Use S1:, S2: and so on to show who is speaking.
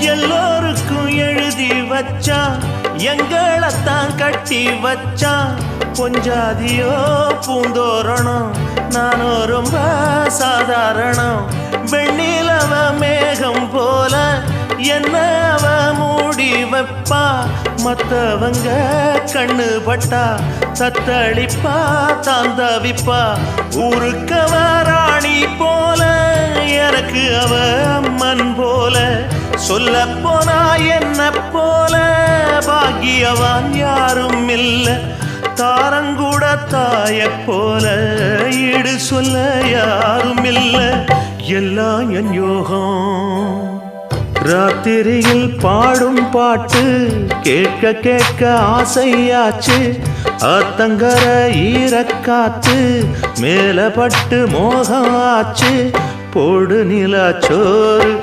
S1: எல்லோருக்கும் எழுதி வச்சா எங்களைத்தான் கட்டி வச்சா கொஞ்சாதியோ பூந்தோரணம். நானும் ரொம்ப சாதாரணம். வெண்ணிலவ மேகம் போல என்ன அவ மூடி வைப்பா? மற்றவங்க கண்ணு பட்டா தத்தளிப்பா தாந்தவிப்பா ஊருக்கவ ராணி போல எனக்கு அவ சொல்ல போனா என்ன போல? பாக்கியவான் யாரும் இல்ல. தாரங்கூட தாய போல ஈடு சொல்ல யாரும் இல்ல. எல்லாம் என் யோகம். ராத்திரியில் பாடும் பாட்டு கேட்க கேட்க ஆசையாச்சு. ஆத்தங்கர ஈரக்காத்து மேல பட்டு மோகம் ஆச்சு. போடு நிலா சோறு.